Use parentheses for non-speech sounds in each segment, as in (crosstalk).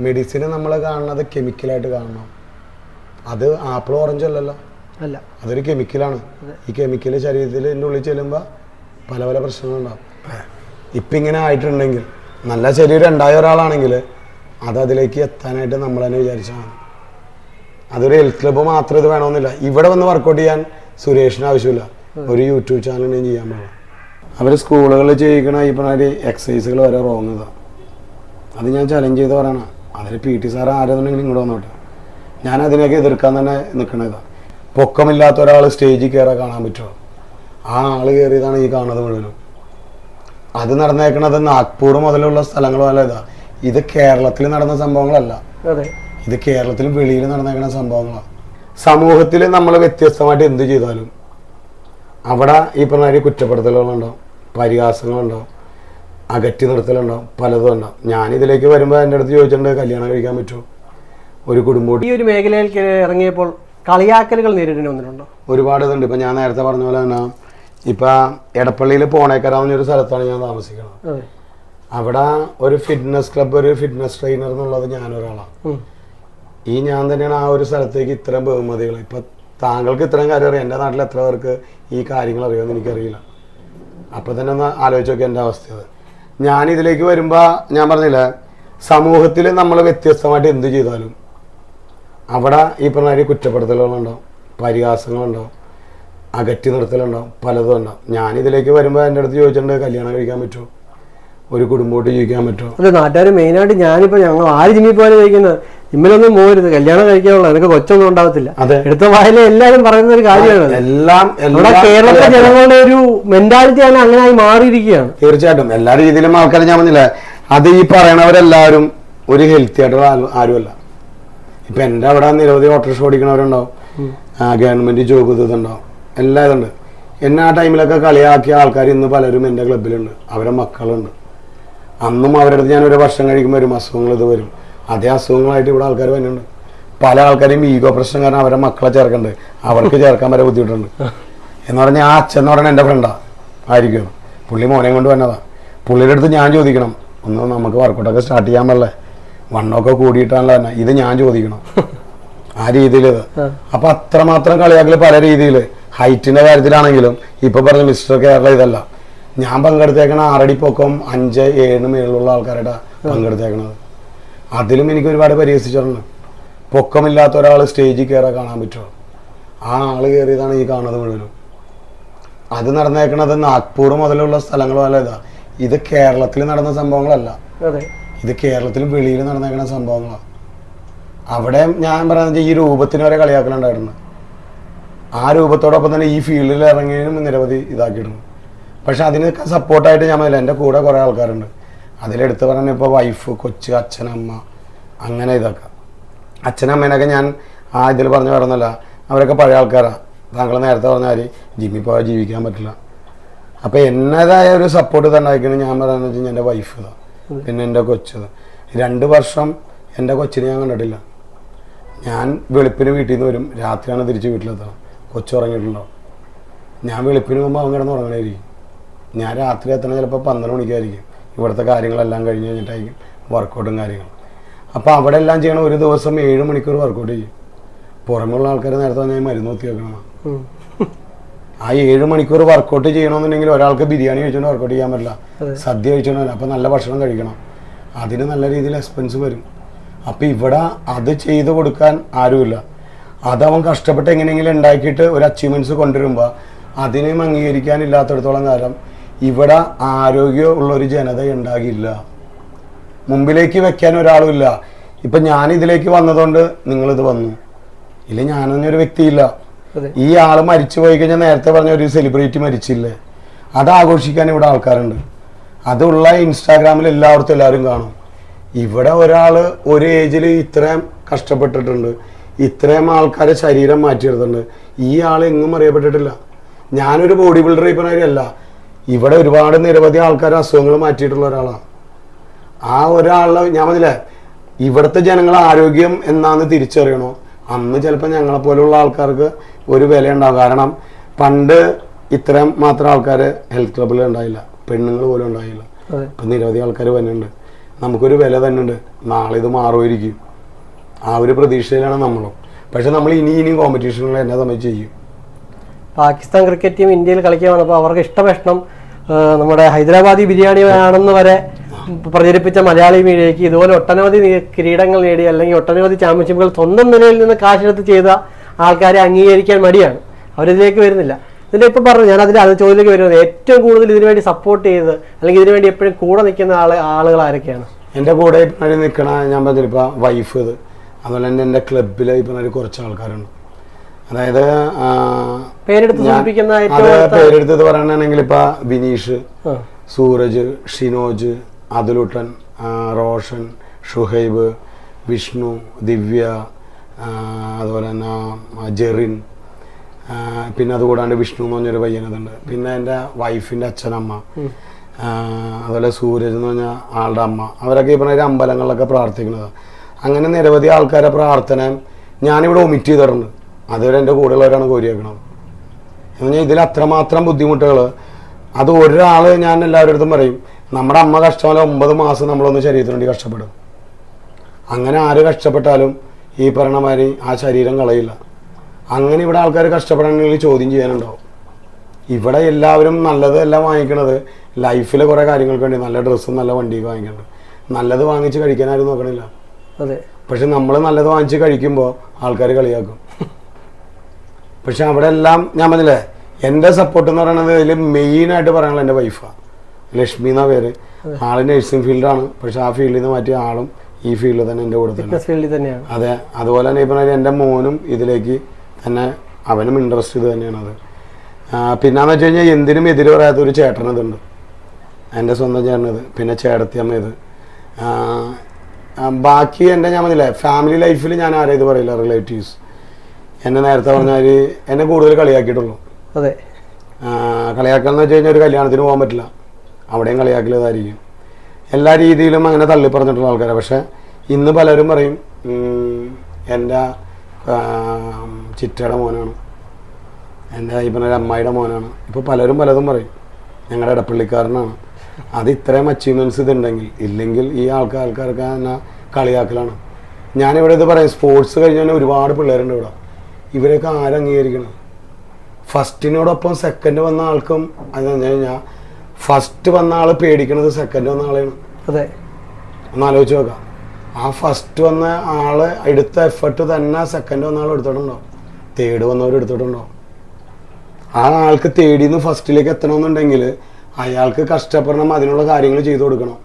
Medicine നമ്മൾ കാണുന്നത് കെമിക്കലായിട്ട് കാണണം. അത് ആപ്പിൾ ഓറഞ്ച് അല്ലല്ലോ. അല്ല. അതൊരു കെമിക്കലാണ് ഈ കെമിക്കൽ ശരീരത്തിന്റെ ഉള്ളിൽ ചെല്ലുമ്പോൾ പല പല പ്രശ്നങ്ങളുണ്ടാവും ഇപ്പം ഇങ്ങനെ ആയിട്ടുണ്ടെങ്കിൽ നല്ല ശരീരം ഉണ്ടായ ഒരാളാണെങ്കിൽ അത് അതിലേക്ക് എത്താനായിട്ട് നമ്മൾ തന്നെ വിചാരിച്ചതാണ് അതൊരു ഹെൽത്ത് ക്ലബ്ബ് മാത്രം ഇത് വേണമെന്നില്ല. ഇവിടെ വന്ന് വർക്കൗട്ട് ചെയ്യാൻ സുരേഷിന് ആവശ്യമില്ല. ഒരു യൂട്യൂബ് ചാനൽ ചെയ്യാൻ പാടില്ല അവർ സ്കൂളുകളിൽ ചെയ്യിക്കണ ഈ പറഞ്ഞ എക്സസൈസുകൾ വരെ റോങ്ങതാണ് അത് ഞാൻ ചലഞ്ച് ചെയ്ത് പറയണ അതിന് പി ടി സാർ ആരെന്നുണ്ടെങ്കിൽ ഇങ്ങോട്ട് വന്നോട്ടെ. ഞാൻ അതിനൊക്കെ എതിർക്കാൻ തന്നെ നിൽക്കണതാണ് പൊക്കമില്ലാത്ത ഒരാൾ സ്റ്റേജിൽ കയറാൻ കാണാൻ പറ്റുമോ? ആ ആൾ കയറിയതാണ് ഈ കാണുന്നത് മുഴുവനും. അത് നടന്നേക്കണത് നാഗ്പൂർ മുതലുള്ള സ്ഥലങ്ങളും അല്ല ഇതാ. ഇത് കേരളത്തിൽ നടന്ന സംഭവങ്ങളല്ല. ഇത് കേരളത്തിൽ വെളിയിൽ നടന്നേക്കുന്ന സംഭവങ്ങളാണ് സമൂഹത്തിൽ നമ്മൾ വ്യത്യസ്തമായിട്ട് എന്ത് ചെയ്താലും അവിടെ ഈ പറഞ്ഞ കുറ്റപ്പെടുത്തലുകളുണ്ടാവും പരിഹാസങ്ങളുണ്ടാവും. അകറ്റി നിർത്തലുണ്ടാവും പലതും ഉണ്ടാവും ഞാനിതിലേക്ക് വരുമ്പോൾ എന്റെ അടുത്ത് ചോദിച്ചിട്ടുണ്ട് കല്യാണം കഴിക്കാൻ പറ്റുമോ? ഒരു കുടുംബം ഈ ഒരു മേഖലയിൽ ഇറങ്ങിയപ്പോൾ കളിയാക്കലുകൾ നേരിടേണ്ടി വന്നിട്ടുണ്ടോ? ഒരുപാട് ഇതുണ്ട്. ഇപ്പം ഞാൻ നേരത്തെ പറഞ്ഞ പോലെ തന്നെ ഇപ്പം എടപ്പള്ളിയിൽ പോണേക്കര എന്നൊരു സ്ഥലത്താണ് ഞാൻ താമസിക്കുന്നത്. അവിടെ ഒരു ഫിറ്റ്നസ് ക്ലബ് ഒരു ഫിറ്റ്നസ് ട്രെയിനർ എന്നുള്ളത് ഞാനൊരാളാണ്. ഈ ഞാൻ തന്നെയാണ് ആ ഒരു സ്ഥലത്തേക്ക് ഇത്രയും ബഹുമതികൾ ഇപ്പം താങ്കൾക്ക് ഇത്രയും കാര്യം അറിയാം. എന്റെ നാട്ടിൽ എത്ര പേർക്ക് ഈ കാര്യങ്ങൾ അറിയുമെന്ന് എനിക്കറിയില്ല. അപ്പം തന്നെ ഒന്ന് ആലോചിച്ച് നോക്കിയാൽ എന്റെ അവസ്ഥ അത്. ഞാൻ ഇതിലേക്ക് വരുമ്പോൾ ഞാൻ പറഞ്ഞില്ല സമൂഹത്തിൽ നമ്മൾ വ്യത്യസ്തമായിട്ട് എന്ത് ചെയ്താലും അവിടെ ഈ പറഞ്ഞ കുറ്റപ്പെടുത്തലുകളുണ്ടാവും പരിഹാസങ്ങളുണ്ടാവും അകറ്റി നിർത്തലുണ്ടാവും പലതും ഉണ്ടാവും. ഞാൻ ഇതിലേക്ക് വരുമ്പോൾ എന്റെ അടുത്ത് ചോദിച്ചിട്ടുണ്ട് കല്യാണം കഴിക്കാൻ പറ്റുമോ? ഒരു കുടുംബോട്ട് ജീവിക്കാൻ പറ്റുമോ? അതെ നാട്ടുകാർ മെയിനായിട്ട് ഞാനിപ്പോ ഞങ്ങൾ ആര് ജിമ്മിൽ പോലെ കഴിക്കുന്നത് ജിമ്മിലൊന്നും പോകരുത്. കല്യാണം കഴിക്കാനുള്ള നിനക്ക് കൊച്ചൊന്നും ഉണ്ടാവത്തില്ല. എടുത്ത വായിലെ എല്ലാരും പറയുന്ന ഒരു കാര്യമാണ്. എല്ലാം നമ്മുടെ കേരളത്തിലെ ജനങ്ങളുടെ ഒരു മെന്റാലിറ്റി ആണ് അങ്ങനെ ആയി മാറിയിരിക്കുകയാണ്. തീർച്ചയായിട്ടും. എല്ലാ രീതിയിലും ആൾക്കാരെ ഞാൻ പറഞ്ഞില്ല? അത് ഈ പറയണവരെല്ലാവരും ഒരു ഹെൽത്തി ആയിട്ടുള്ള ആരുമല്ല. ഇപ്പൊ എന്റെ അവിടെ നിരവധി ഓട്ടോറിക്ഷ ഓടിക്കണവരുണ്ടാവും. ഗവൺമെന്റ് ജോബ് ഇതുണ്ടാവും. എല്ലാം ഇതുണ്ട്. എന്നെ ആ ടൈമിലൊക്കെ കളിയാക്കിയ ആൾക്കാർ ഇന്ന് പലരും എന്റെ ക്ലബിലുണ്ട് അവരെ മക്കളുണ്ട്. അന്നും അവരുടെ അടുത്ത് ഞാൻ ഒരു വർഷം കഴിക്കുമ്പോൾ വരും അസുഖങ്ങൾ ഇത് വരും. അതേ അസുഖങ്ങളായിട്ട് ഇവിടെ ആൾക്കാർ വരുന്നുണ്ട്. പല ആൾക്കാരും ഈഗോ പ്രശ്നം കാരണം അവരെ മക്കളെ ചേർക്കണ്ട്. അവർക്ക് ചേർക്കാൻ വരെ ബുദ്ധിമുട്ടുണ്ട്. എന്ന് പറഞ്ഞാൽ ആ അച്ഛൻ എന്ന് പറഞ്ഞാൽ എന്റെ ഫ്രണ്ടാ ആയിരിക്കും. പുള്ളി മോനെ കൊണ്ട് വന്നതാ. പുള്ളിയുടെ അടുത്ത് ഞാൻ ചോദിക്കണം. ഒന്ന് നമുക്ക് വർക്കൗട്ടൊക്കെ സ്റ്റാർട്ട് ചെയ്യാൻ പറ്റില്ലേ? വണ്ണമൊക്കെ കൂടിയിട്ടാണല്ലോ തന്നെ ഇത് ഞാൻ ചോദിക്കണം. ആ രീതിയിൽ ഇത്. അപ്പൊ അത്രമാത്രം കളിയാക്കൽ പല രീതിയിൽ ഹൈറ്റിന്റെ കാര്യത്തിലാണെങ്കിലും ഇപ്പൊ പറഞ്ഞ മിസ്റ്റർ കേരള ഇതല്ല. ഞാൻ പങ്കെടുത്തേക്കണ ആറടി പൊക്കം അഞ്ച് ഏഴിന് മേളിലുള്ള ആൾക്കാരുടെ പങ്കെടുത്തേക്കണത്. അതിലും എനിക്ക് ഒരുപാട് പരിഹസിച്ചിട്ടുണ്ട് പൊക്കമില്ലാത്ത ഒരാൾ സ്റ്റേജിൽ കയറാൻ കാണാൻ പറ്റുമോ? ആ ആൾ കയറിയതാണ് ഈ കാണുന്നത് മുഴുവനും. അത് നടന്നേക്കണത് നാഗ്പൂർ മുതലുള്ള സ്ഥലങ്ങളും അല്ല ഇതാ. ഇത് കേരളത്തിൽ നടന്ന സംഭവങ്ങളല്ല. ഇത് കേരളത്തിൽ വെളിയിൽ നടന്നേക്കണ സംഭവങ്ങളാണ് അവിടെ ഞാൻ പറയുന്നത് ഈ രൂപത്തിന് വരെ കളിയാക്കലുണ്ടായിരുന്നു. ആ രൂപത്തോടൊപ്പം തന്നെ ഈ ഫീൽഡിൽ ഇറങ്ങിയതിനും നിരവധി ഇതാക്കിയിട്ടുണ്ട്. പക്ഷെ അതിനൊക്കെ സപ്പോർട്ടായിട്ട് ഞാൻ പറഞ്ഞില്ല എന്റെ കൂടെ കുറേ ആൾക്കാരുണ്ട്. അതിലെടുത്ത് പറഞ്ഞ ഇപ്പോൾ വൈഫ് കൊച്ച് അച്ഛനമ്മ അങ്ങനെ ഇതൊക്കെ. അച്ഛനമ്മേനൊക്കെ ഞാൻ ആ ഇതിൽ പറഞ്ഞു പറഞ്ഞല്ല അവരൊക്കെ പഴയ ആൾക്കാരാണ് താങ്കൾ നേരത്തെ പറഞ്ഞ ജിമ്മി ജിമ്മിൽ പോയാൽ ജീവിക്കാൻ പറ്റില്ല. അപ്പോൾ എന്നതായ ഒരു സപ്പോർട്ട് തന്നെ ആയിക്കണം ഞാൻ പറയുന്നത് വെച്ച് കഴിഞ്ഞാൽ എന്റെ വൈഫ് ഇതാ പിന്നെ എന്റെ കൊച്ച് രണ്ട് വർഷം എന്റെ കൊച്ചിനെ ഞാൻ കണ്ടിട്ടില്ല. ഞാൻ വെളുപ്പിന് വീട്ടിൽ നിന്ന് വരും. രാത്രിയാണ് തിരിച്ച് വീട്ടിലെത്തണം കൊച്ചു ഉറങ്ങിയിട്ടുണ്ടാവും ഞാൻ വെളുപ്പിന് പോകുമ്പോൾ അവൻ കിടന്ന് ഉറങ്ങണായിരിക്കും. ഞാൻ രാത്രി എത്തണം ചിലപ്പോൾ പന്ത്രണ്ട് മണിക്കായിരിക്കും. ഇവിടുത്തെ കാര്യങ്ങളെല്ലാം കഴിഞ്ഞ് കഴിഞ്ഞിട്ടായിരിക്കും വർക്കൗട്ടും കാര്യങ്ങളും. അപ്പോൾ അവിടെ എല്ലാം ചെയ്യണം ഒരു ദിവസം ഏഴ് മണിക്കൂർ വർക്കൗട്ട് ചെയ്യും. പുറമെയുള്ള ആൾക്കാർ നേരത്തെ ഞാൻ മരുന്ന് നോക്കി വെക്കണം ആ ഏഴ് മണിക്കൂർ വർക്കൗട്ട് ചെയ്യണമെന്നുണ്ടെങ്കിൽ ഒരാൾക്ക് ബിരിയാണി കഴിച്ചുകൊണ്ട് വർക്കൗട്ട് ചെയ്യാൻ പറ്റില്ല. സദ്യ കഴിച്ചോണ്ട് അപ്പോൾ നല്ല ഭക്ഷണം കഴിക്കണം. അതിന് നല്ല രീതിയിൽ എക്സ്പെൻസ് വരും. അപ്പോൾ ഇവിടെ അത് ചെയ്ത് കൊടുക്കാൻ ആരുമില്ല. അതവൻ കഷ്ടപ്പെട്ട് എങ്ങനെയെങ്കിലും ഉണ്ടാക്കിയിട്ട് ഒരു അച്ചീവ്മെന്റ്സ് കൊണ്ടുവരുമ്പോൾ അതിനെയും അംഗീകരിക്കാനില്ലാത്തടത്തോളം കാലം ഇവിടെ ആരോഗ്യമുള്ള ഒരു ജനത ഉണ്ടാകില്ല. മുമ്പിലേക്ക് വെക്കാൻ ഒരാളുമില്ല. ഇപ്പം ഞാൻ ഇതിലേക്ക് വന്നതുകൊണ്ട് നിങ്ങളിത് വന്നു. ഇല്ല ഞാനൊന്നൊരു വ്യക്തിയില്ല. ഈ ആൾ മരിച്ചു പോയി കഴിഞ്ഞാൽ നേരത്തെ പറഞ്ഞ ഒരു സെലിബ്രിറ്റി മരിച്ചില്ലേ? അത് ആഘോഷിക്കാൻ ഇവിടെ ആൾക്കാരുണ്ട്. അതുള്ള ഇൻസ്റ്റാഗ്രാമിൽ എല്ലായിടത്തും എല്ലാവരും കാണും. ഇവിടെ ഒരാൾ ഒരു ഏജിൽ ഇത്രയും കഷ്ടപ്പെട്ടിട്ടുണ്ട്. ഇത്രയും ആൾക്കാരെ ശരീരം മാറ്റിയെടുത്തിട്ടുണ്ട്. ഈ ആൾ എങ്ങും അറിയപ്പെട്ടിട്ടില്ല. ഞാനൊരു ബോഡി ബിൽഡർ ഇപ്പനല്ല ഇവിടെ ഒരുപാട് നിരവധി ആൾക്കാർ അസുഖങ്ങൾ മാറ്റിയിട്ടുള്ള ഒരാളാണ്. ആ ഒരാളെ ഞാൻ പറഞ്ഞില്ലേ ഇവിടുത്തെ ജനങ്ങൾ ആരോഗ്യം എന്നാന്ന് തിരിച്ചറിയണോ? അന്ന് ചിലപ്പോൾ ഞങ്ങളെ പോലുള്ള ആൾക്കാർക്ക് ഒരു വില ഉണ്ടാവും കാരണം പണ്ട് ഇത്രയും മാത്രം ആൾക്കാർ ഹെൽത്ത് ക്ലബിൽ ഉണ്ടായില്ല. പെണ്ണുങ്ങൾ പോലും ഉണ്ടായില്ല. ഇപ്പം നിരവധി ആൾക്കാർ വരുന്നുണ്ട് നമുക്കൊരു വില തന്നെ ഉണ്ട് നാളെ ഇത് മാറുമായിരിക്കും. ആ ഒരു പ്രതീക്ഷയിലാണ് നമ്മളും. പക്ഷെ നമ്മൾ ഇനി ഇനിയും കോമ്പറ്റീഷനുകൾ എന്നെ സംബന്ധിച്ച് ചെയ്യും. പാകിസ്ഥാൻ ക്രിക്കറ്റ് ടീം ഇന്ത്യയിൽ കളിക്കാൻ വന്നപ്പോൾ അവർക്ക് ഇഷ്ടഭക്ഷണം ഭക്ഷണം നമ്മുടെ ഹൈദരാബാദി ബിരിയാണി ആണെന്ന് വരെ പ്രചരിപ്പിച്ച മലയാളി മീഡിയയ്ക്ക് ഇതുപോലെ ഒട്ടനവധി കിരീടങ്ങൾ നേടി അല്ലെങ്കിൽ ഒട്ടനവധി ചാമ്പ്യൻഷിപ്പുകൾ സ്വന്തം നിലയിൽ നിന്ന് കാശെടുത്ത് ചെയ്ത ആൾക്കാരെ അംഗീകരിക്കാൻ മടിയാണ്. അവരിതിലേക്ക് വരുന്നില്ല. ഇതിന്റെ ഇപ്പം പറഞ്ഞു ഞാൻ അതിൽ അത് ചോദ്യത്തിലേക്ക് വരുന്നത്. ഏറ്റവും കൂടുതൽ ഇതിനു വേണ്ടി സപ്പോർട്ട് ചെയ്ത് അല്ലെങ്കിൽ ഇതിനു വേണ്ടി എപ്പോഴും കൂടെ നിൽക്കുന്ന ആൾ ആളുകൾ ആരൊക്കെയാണ്? എന്റെ കൂടെ ഇപ്പം നിൽക്കണ ഞാൻ പറഞ്ഞില്ല വൈഫ് അതുപോലെ തന്നെ എന്റെ ക്ലബിൽ ഇപ്പം കുറച്ച് ആൾക്കാരുണ്ട്. അതായത് പേരെടുത്ത് സൂചിപ്പിക്കുന്ന പേരെടുത്തത് പറയുകയാണെങ്കിൽ ഇപ്പൊ വിനീഷ് സൂരജ് ഷിനോജ് അതുലുട്ടൻ റോഷൻ ഷുഹൈബ് വിഷ്ണു ദിവ്യ അതുപോലെ തന്നെ ജെറിൻ പിന്നെ അതുകൂടാണ്ട് വിഷ്ണു എന്ന് പറഞ്ഞൊരു പയ്യനതുണ്ട് പിന്നെ എന്റെ വൈഫിന്റെ അച്ഛനമ്മ അതുപോലെ സൂരജ് എന്ന് പറഞ്ഞ ആളുടെ അമ്മ. അവരൊക്കെ ഈ പറഞ്ഞ അമ്പലങ്ങളിലൊക്കെ പ്രാർത്ഥിക്കുന്നത്. അങ്ങനെ നിരവധി ആൾക്കാരെ പ്രാർത്ഥന ഞാനിവിടെ ഒമിറ്റ് ചെയ്തിട്ടുണ്ട്. അതുവരെ എന്റെ കൂടെയുള്ളവരാണ് കോരിയേക്കണത്. എന്ന് പറഞ്ഞാൽ ഇതിൽ അത്രമാത്രം ബുദ്ധിമുട്ടുകൾ അത് ഒരാൾ ഞാൻ എല്ലാവരുടെ അടുത്തും പറയും നമ്മുടെ അമ്മ കഷ്ടമല്ല ഒമ്പത് മാസം നമ്മളൊന്ന് ശരീരത്തിന് വേണ്ടി കഷ്ടപ്പെടും. അങ്ങനെ ആര് കഷ്ടപ്പെട്ടാലും ഈ പറഞ്ഞ മാതിരി ആ ശരീരം കളയില്ല. അങ്ങനെ ഇവിടെ ആൾക്കാർ കഷ്ടപ്പെടണമെങ്കിൽ ചോദ്യം ചെയ്യാനുണ്ടാവും. ഇവിടെ എല്ലാവരും നല്ലത് എല്ലാം വാങ്ങിക്കണത് ലൈഫിലെ കുറേ കാര്യങ്ങൾക്ക് വേണ്ടി നല്ല ഡ്രസ്സും നല്ല വണ്ടിയൊക്കെ വാങ്ങിക്കുന്നുണ്ട് നല്ലത് വാങ്ങിച്ച് കഴിക്കാൻ ആരും നോക്കണില്ല. അതെ. പക്ഷെ നമ്മൾ നല്ലത് വാങ്ങിച്ച് കഴിക്കുമ്പോൾ ആൾക്കാർ കളിയാക്കും. പക്ഷെ അവിടെ എല്ലാം ഞാൻ പറഞ്ഞില്ലേ എന്റെ സപ്പോർട്ട് എന്ന് പറയുന്നത് മെയിൻ മെയിനായിട്ട് പറയാനുള്ള എന്റെ വൈഫാണ് ലക്ഷ്മി എന്നാ പേര്. ആൾ നഴ്സിംഗ് ഫീൽഡാണ് പക്ഷെ ആ ഫീൽഡിൽ നിന്ന് മാറ്റിയ ആളും ഈ ഫീൽഡിൽ തന്നെ എന്റെ കൂടെ ഫീൽഡിൽ തന്നെയാണ്. അതെ. അതുപോലെ തന്നെ ഇപ്പം എന്റെ മോനും ഇതിലേക്ക് തന്നെ അവനും ഇൻട്രസ്റ്റ് ഇത് തന്നെയാണ് അത്. പിന്നെന്ന് വെച്ച് കഴിഞ്ഞാൽ എന്തിനും എതിര് പറയാത്ത ഒരു ചേട്ടനതുണ്ട് എന്റെ സ്വന്തം ചേട്ടനത് പിന്നെ ചേട്ടത്തിയമ്മ ഇത്. ബാക്കി എന്റെ ഞാൻ പറഞ്ഞില്ലേ ഫാമിലി ലൈഫിൽ ഞാൻ ആരും ഇത് പറയില്ല റിലേറ്റീവ്സ് എന്നെ നേരത്തെ പറഞ്ഞാൽ എന്നെ കൂടുതൽ കളിയാക്കിയിട്ടുള്ളൂ. അതെ. ആ, കളിയാക്കൽ വെച്ച് കഴിഞ്ഞാൽ ഒരു കല്യാണത്തിന് പോകാൻ പറ്റില്ല. അവിടെയും കളിയാക്കലതായിരിക്കും. എല്ലാ രീതിയിലും അങ്ങനെ തള്ളി പറഞ്ഞിട്ടുള്ള ആൾക്കാരാണ് പക്ഷെ ഇന്ന് പലരും പറയും എന്റെ ചിറ്റയുടെ മോനാണ്. എന്റെ ഈ പറഞ്ഞ അമ്മായിയുടെ മോനാണ്. ഇപ്പോൾ പലരും പലതും പറയും. ഞങ്ങളുടെ ഇടപ്പള്ളിക്കാരനാണ് അത് ഇത്രയും അച്ചീവ്മെന്റ്സ് ഇതുണ്ടെങ്കിൽ ഇല്ലെങ്കിൽ ഈ ആൾക്കാർ ആൾക്കാർക്ക് എന്നാ കളിയാക്കലാണ്. ഞാനിവിടെ ഇത് പറയും. സ്പോർട്സ് കഴിഞ്ഞാൽ ഒരുപാട് പിള്ളേരുണ്ട് ഇവിടെ. ഇവരെയൊക്കെ ആരംഗീകരിക്കണം ഫസ്റ്റിനോടൊപ്പം സെക്കൻഡ് വന്ന ആൾക്കും അത് പറഞ്ഞു കഴിഞ്ഞാൽ ഫസ്റ്റ് വന്ന ആൾ പേടിക്കണത് സെക്കൻഡ് വന്ന ആളെയാണ്. അതെ. ഒന്ന് ആലോചിച്ച് നോക്കാം. ആ ഫസ്റ്റ് വന്ന ആൾ എടുത്ത എഫർട്ട് തന്നെ സെക്കൻഡ് വന്ന ആൾ എടുത്തിട്ടുണ്ടാവും. തേർഡ് വന്നവർ എടുത്തിട്ടുണ്ടാവും. ആ ആൾക്ക് തേടിന്ന് ഫസ്റ്റിലേക്ക് എത്തണമെന്നുണ്ടെങ്കിൽ അയാൾക്ക് കഷ്ടപ്പെടണം അതിനുള്ള കാര്യങ്ങൾ ചെയ്തു കൊടുക്കണം.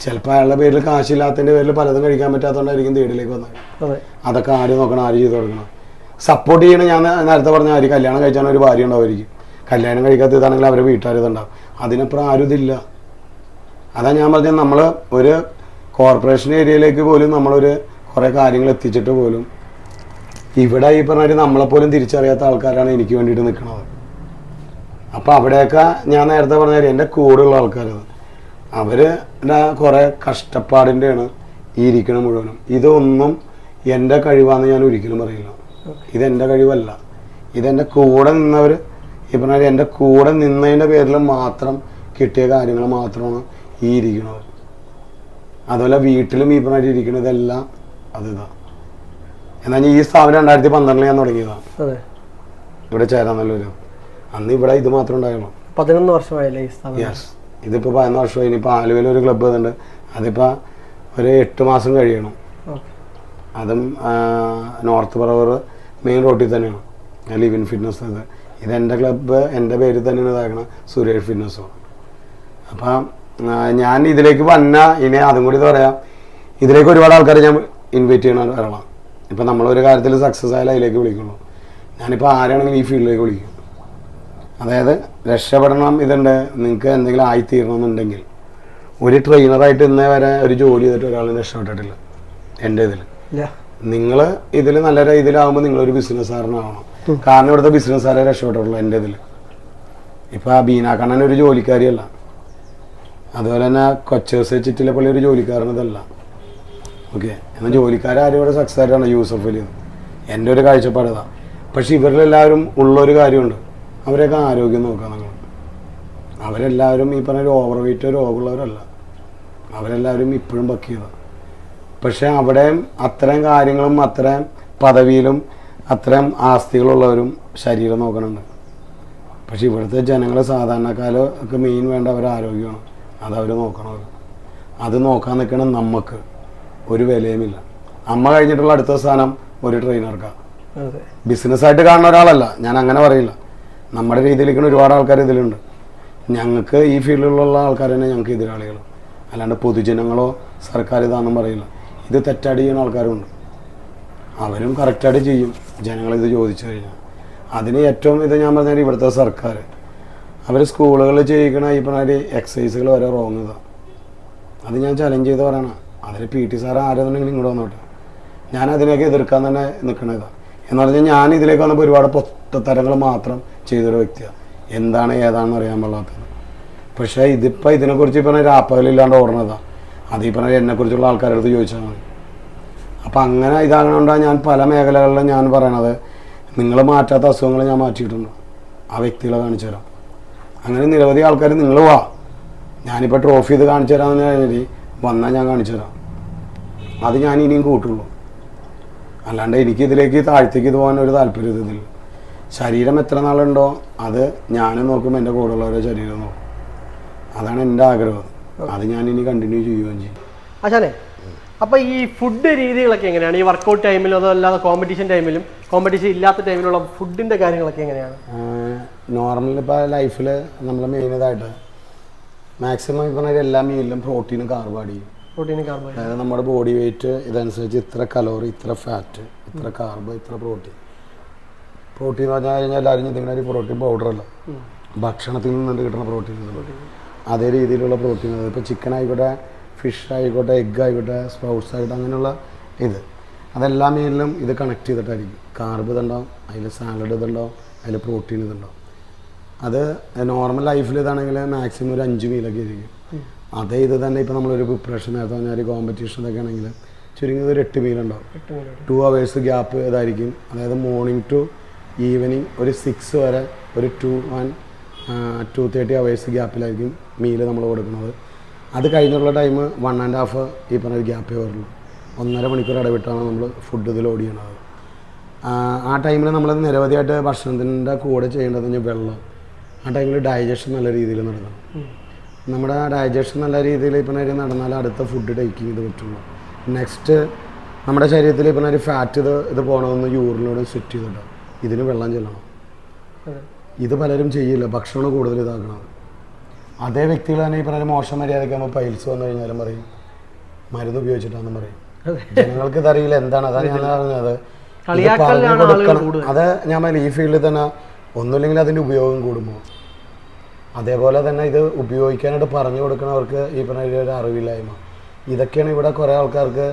ചിലപ്പോൾ അയാളുടെ പേരിൽ കാശില്ലാത്തതിന്റെ പേരിൽ പലതും കഴിക്കാൻ പറ്റാത്തതുകൊണ്ടായിരിക്കും തേടിലേക്ക് വന്നത്. അതെ. അതൊക്കെ ആര് നോക്കണം ആര് ചെയ്തു കൊടുക്കണം? സപ്പോർട്ട് ചെയ്യണ ഞാൻ നേരത്തെ പറഞ്ഞ ആര് കല്യാണം കഴിച്ചാൽ ഒരു ഭാര്യ ഉണ്ടാവുമായിരിക്കും കല്യാണം കഴിക്കാത്ത ഇതാണെങ്കിൽ അവരെ വീട്ടുകാർ ഇതുണ്ടാവും. അതിനപ്പുറം ആരും ഇതില്ല. അതാ ഞാൻ പറഞ്ഞത് നമ്മൾ ഒരു കോർപ്പറേഷൻ ഏരിയയിലേക്ക് പോലും നമ്മളൊരു കുറേ കാര്യങ്ങൾ എത്തിച്ചിട്ട് പോലും ഇവിടെ ഈ പറഞ്ഞ നമ്മളെപ്പോലും തിരിച്ചറിയാത്ത ആൾക്കാരാണ് എനിക്ക് വേണ്ടിയിട്ട് നിൽക്കുന്നത് അപ്പോൾ അവിടെയൊക്കെ ഞാൻ നേരത്തെ പറഞ്ഞ എന്റെ കൂടെയുള്ള ആൾക്കാരത് അവർ കുറേ കഷ്ടപ്പാടിന്റെയാണ് ഈ ഇരിക്കണം മുഴുവനും. ഇതൊന്നും എന്റെ കഴിവാന്ന് ഞാൻ ഒരിക്കലും പറയില്ല. ഇതെന്റെ കഴിവല്ല. ഇതെന്റെ കൂടെ നിന്നവർ മാതിരി എന്റെ കൂടെ നിന്നതിന്റെ പേരിൽ മാത്രം കിട്ടിയ കാര്യങ്ങൾ മാത്രമാണ് ഈ ഇരിക്കുന്നത് അതുപോലെ വീട്ടിലും ഈ പറഞ്ഞ ഇരിക്കുന്നതെല്ലാം അതിതാ എന്നാൽ ഈ സ്ഥാപനം രണ്ടായിരത്തി പന്ത്രണ്ടിൽ ഞാൻ തുടങ്ങിയതാണ് ഇവിടെ ചേരാൻ നല്ലൊരു അന്ന് ഇവിടെ ഇത് മാത്രം ഉണ്ടായുള്ളൂ. പതിനൊന്ന് വർഷമായില്ലേ ഈ സ്ഥാപനം? യെസ് ഇതിപ്പോൾ പതിനൊന്ന് വർഷമായി. ഇനിയിപ്പോൾ ആലുവയിൽ ഒരു ക്ലബ്ബ് അതുണ്ട് അതിപ്പോൾ ഒരു എട്ട് മാസം കഴിയണം. അതും നോർത്ത് പറവർ മെയിൻ റോട്ടിൽ തന്നെയാണ്. ലിവിൻ ഫിറ്റ്നസ് ഇത് ഇത് എന്റെ ക്ലബ്ബ് എന്റെ പേരിൽ തന്നെയാണ് ഇതാക്കണം സുരേഷ് ഫിറ്റ്നസ് അപ്പം ഞാൻ ഇതിലേക്ക് വന്ന ഇനി അതും കൂടി പറയാം ഇതിലേക്ക് ഒരുപാട് ആൾക്കാരെ ഞാൻ ഇൻവൈറ്റ് ചെയ്യണ ഒരാളാണ്. ഇപ്പം നമ്മളൊരു കാര്യത്തിൽ സക്സസ് ആയാലും അതിലേക്ക് വിളിക്കുള്ളൂ. ഞാനിപ്പോൾ ആരാണെങ്കിലും ഈ ഫീൽഡിലേക്ക് വിളിക്കും. അതായത് രക്ഷപ്പെടണം ഇതുണ്ട്. നിങ്ങൾക്ക് എന്തെങ്കിലും ആയിത്തീരണമെന്നുണ്ടെങ്കിൽ ഒരു ട്രെയിനറായിട്ട് ഇന്നേ വരെ ഒരു ജോലി ചെയ്തിട്ട് ഒരാളും രക്ഷപ്പെട്ടിട്ടില്ല. എന്റെ ഇതിൽ നിങ്ങൾ ഇതിൽ നല്ല രീതിയിലാവുമ്പോൾ നിങ്ങളൊരു ബിസിനസ്സുകാരനാവണം കാരണം ഇവിടുത്തെ ബിസിനസ്സുകാരെ രക്ഷപ്പെട്ടുള്ളൂ എന്റെ ഇതിൽ ഇപ്പം ആ കണ്ണൻ ഒരു ജോലിക്കാരിയല്ല. അതുപോലെ തന്നെ കൊച്ചേഴ്സ് ചിറ്റിലെ പള്ളി ഒരു ജോലിക്കാരനതല്ല ഓക്കെ? എന്നാൽ ജോലിക്കാരും ഇവിടെ സക്സസ് ആയിട്ടാണ് യൂസഫ് അലി എന്റെ ഒരു കാഴ്ചപ്പാട് ഇതാ. പക്ഷെ ഇവരിലെല്ലാവരും ഉള്ളൊരു കാര്യമുണ്ട്. അവരെയൊക്കെ ആരോഗ്യം നോക്കുക നിങ്ങൾ. അവരെല്ലാവരും ഈ പറഞ്ഞ ഒരു ഓവർ വെയിറ്റ് രോഗമുള്ളവരല്ല. അവരെല്ലാവരും ഇപ്പോഴും ബക്കിയതാണ് പക്ഷെ അവിടെ അത്തരം കാര്യങ്ങളും അത്തരം പദവിയിലും അത്തരം ആസ്തികളുള്ളവരും ശരീരം നോക്കണുണ്ട് പക്ഷെ ഇവിടുത്തെ ജനങ്ങൾ സാധാരണക്കാര് ഒക്കെ മെയിൻ വേണ്ട അവരുടെ ആരോഗ്യമാണ്. അത് അവർ നോക്കണത് അത് നോക്കാൻ നിൽക്കണ നമുക്ക് ഒരു വിലയുമില്ല. അമ്മ കഴിഞ്ഞിട്ടുള്ള അടുത്ത സ്ഥാനം ഒരു ട്രെയിനർക്കാണ് ബിസിനസ്സായിട്ട് കാണുന്ന ഒരാളല്ല. ഞാൻ അങ്ങനെ പറയില്ല. നമ്മുടെ രീതിയിലേക്ക് ഒരുപാട് ആൾക്കാർ ഇതിലുണ്ട്. ഞങ്ങൾക്ക് ഈ ഫീൽഡിലുള്ള ആൾക്കാർ തന്നെ ഞങ്ങൾക്ക് എതിരാളികൾ അല്ലാണ്ട് പൊതുജനങ്ങളോ സർക്കാർ ഇതാണെന്നും പറയില്ല. ഇത് തെറ്റായിട്ട് ചെയ്യുന്ന ആൾക്കാരുണ്ട്. അവരും കറക്റ്റായിട്ട് ചെയ്യും. ജനങ്ങൾ ഇത് ചോദിച്ചു കഴിഞ്ഞാൽ. അതിന് ഏറ്റവും ഇത് ഞാൻ പറഞ്ഞാൽ ഇവിടുത്തെ സർക്കാർ. അവർ സ്കൂളുകളിൽ ചെയ്യിക്കണ ഈ പറഞ്ഞ എക്സസൈസുകൾ വരെ റോങ് ഇതാണ് അത് ഞാൻ ചലഞ്ച് ചെയ്ത് പറയണം. അതിൽ പി ടി സാർ ആരെന്നുണ്ടെങ്കിലും ഇങ്ങോട്ട് വന്നോട്ടെ. ഞാൻ അതിനൊക്കെ എതിർക്കാൻ തന്നെ നിൽക്കണതാണ് എന്ന് പറഞ്ഞാൽ ഞാൻ ഇതിലേക്ക് വന്നപ്പോൾ ഒരുപാട് പൊത്തത്തരങ്ങൾ മാത്രം ചെയ്തൊരു വ്യക്തിയാണ് എന്താണ് ഏതാണെന്ന് അറിയാൻ പാടില്ലാത്തത്. പക്ഷേ ഇതിപ്പോൾ ഇതിനെക്കുറിച്ച് ഇപ്പം രാപ്പകലില്ലാണ്ട് ഓടണതാണ് അത് ഈ പറഞ്ഞ എന്നെക്കുറിച്ചുള്ള ആൾക്കാരുടെ അടുത്ത് ചോദിച്ചാൽ മതി. അപ്പം അങ്ങനെ ഇതാകണോണ്ടാണ് ഞാൻ പല മേഖലകളിലും ഞാൻ പറയണത്. നിങ്ങൾ മാറ്റാത്ത അസുഖങ്ങൾ ഞാൻ മാറ്റിയിട്ടുണ്ട്. ആ വ്യക്തികളെ കാണിച്ചു തരാം. അങ്ങനെ നിരവധി ആൾക്കാർ നിങ്ങൾ വാ. ഞാനിപ്പോൾ ട്രോഫി ഇത് കാണിച്ചു തരാമെന്ന് കഴിഞ്ഞാൽ വന്നാൽ ഞാൻ കാണിച്ചു തരാം. അത് ഞാൻ ഇനിയും കൂട്ടുള്ളൂ. അല്ലാണ്ട് എനിക്ക് ഇതിലേക്ക് താഴ്ത്തേക്ക് ഇത് പോകാൻ ഒരു താല്പര്യം ഇതിൽ ശരീരം എത്ര നാളുണ്ടോ അത് ഞാനും നോക്കും എന്റെ കൂടെയുള്ളവരുടെ ശരീരം നോക്കും. അതാണ് എന്റെ ആഗ്രഹം. അത് ഞാൻ ഇനി കണ്ടിന്യൂ ചെയ്യുകയും ചെയ്യും. അച്ഛനെ അപ്പൊ ഈ ഫുഡ് രീതികളൊക്കെ എങ്ങനെയാണ്? ഈ വർക്കൗട്ട് ടൈമിലും അതല്ലാതെ കോമ്പറ്റീഷൻ ടൈമിലും കോമ്പറ്റീഷൻ ഇല്ലാത്ത ടൈമിലുള്ള ഫുഡിന്റെ കാര്യങ്ങളൊക്കെ എങ്ങനെയാണ്? നോർമലി ഇപ്പോൾ ലൈഫിൽ നമ്മൾ മെയിൻ ഇതായിട്ട് മാക്സിമം ഇപ്പം എല്ലാ മീലിലും പ്രോട്ടീനും കാർബ് പ്രോട്ടീനും കാർബോഹൈഡ്രേറ്റ് അതായത് നമ്മുടെ ബോഡി വെയിറ്റ് ഇതനുസരിച്ച് ഇത്ര കലോറി ഇത്ര ഫാറ്റ് ഇത്ര കാർബ് ഇത്ര പ്രോട്ടീൻ പ്രോട്ടീൻ എന്ന് പറഞ്ഞാൽ കഴിഞ്ഞാൽ എല്ലാവരും ചിന്തിക്കുന്ന ഒരു പ്രോട്ടീൻ പൗഡർ അല്ല. ഭക്ഷണത്തിൽ നിന്ന് കിട്ടുന്ന പ്രോട്ടീൻ അതേ രീതിയിലുള്ള പ്രോട്ടീൻ ഇപ്പോൾ ചിക്കൻ ആയിക്കോട്ടെ ഫിഷ് ആയിക്കോട്ടെ എഗ്ഗ് ആയിക്കോട്ടെ സ്പ്രൗട്ട്സ് ആയിക്കോട്ടെ അങ്ങനെയുള്ള ഇത്. അതെല്ലാ മീനിലും ഇത് കണക്ട് ചെയ്തിട്ടായിരിക്കും. കാർബ് ഇതുണ്ടാവും അതിൽ സാലഡ് ഇതുണ്ടാവും അതിൽ പ്രോട്ടീൻ ഇതുണ്ടാവും. അത് നോർമൽ ലൈഫിൽ ഇതാണെങ്കിൽ മാക്സിമം ഒരു അഞ്ച് മീലൊക്കെ ഇരിക്കും അതേ ഇത് തന്നെ ഇപ്പോൾ നമ്മളൊരു പ്രിപ്പറേഷൻ നേരത്തെ പറഞ്ഞാൽ ഒരു കോമ്പറ്റീഷൻ ഒക്കെ ആണെങ്കിൽ ചുരുങ്ങിയത് ഒരു എട്ട് മീലുണ്ടാവും ടു അവേഴ്സ് ഗ്യാപ്പ് ഇതായിരിക്കും. അതായത് മോർണിംഗ് ടു ഈവനിങ് ഒരു സിക്സ് വരെ ഒരു two one two thirty hours ഗ്യാപ്പിലായിരിക്കും meal നമ്മൾ കൊടുക്കുന്നത്. അത് കഴിഞ്ഞുള്ള ടൈം വൺ ആൻഡ് ഹാഫ് ഈ പറഞ്ഞ ഗ്യാപ്പേ വരുള്ളൂ. ഒന്നര മണിക്കൂർ ഇടവിട്ടാണ് നമ്മൾ ഫുഡ് ഇതിൽ ലോഡ് ചെയ്യണത്. ആ, ടൈമിൽ നമ്മൾ നിരവധിയായിട്ട് ഭക്ഷണത്തിന്റെ കൂടെ ചെയ്യേണ്ടത് വെള്ളം. ആ ടൈമിൽ ഡൈജഷൻ നല്ല രീതിയിൽ നടക്കണം. നമ്മുടെ ഡൈജഷൻ നല്ല രീതിയിൽ ഇപ്പം നടന്നാൽ അടുത്ത ഫുഡ് ടേക്കിംഗ് ഇത് പറ്റുള്ളൂ. നെക്സ്റ്റ് നമ്മുടെ ശരീരത്തിൽ ഇപ്പം ഒരു ഫാറ്റ് ഇത് ഇത് പോകണമെന്ന് യൂറിനോട് സെറ്റ് ചെയ്തിട്ടുണ്ടാവും ഇതിന് വെള്ളം ചെല്ലണം. ഇത് പലരും ചെയ്യില്ല ഭക്ഷണം കൂടുതൽ ഇതാക്കണം. അതേ വ്യക്തികൾ തന്നെ ഈ പറഞ്ഞ മോശം മര്യാദയ്ക്കാകുമ്പോൾ പൈൽസ് വന്നു കഴിഞ്ഞാലും പറയും മരുന്ന് ഉപയോഗിച്ചിട്ടാണെന്ന് പറയും. ജനങ്ങൾക്ക് ഇതറിയില്ല എന്താണ്? അതാണ് ഞാൻ പറഞ്ഞത്. അത് ഞാൻ പറഞ്ഞ ഈ ഫീൽഡിൽ തന്നെ ഒന്നുമില്ലെങ്കിൽ അതിന്റെ ഉപയോഗം കൂടുമ്പോൾ അതേപോലെ തന്നെ ഇത് ഉപയോഗിക്കാനായിട്ട് പറഞ്ഞു കൊടുക്കുന്നവർക്ക് ഈ പറഞ്ഞ ഒരു അറിവില്ലായ്മ. ഇതൊക്കെയാണ് ഇവിടെ കുറേ ആൾക്കാർക്ക്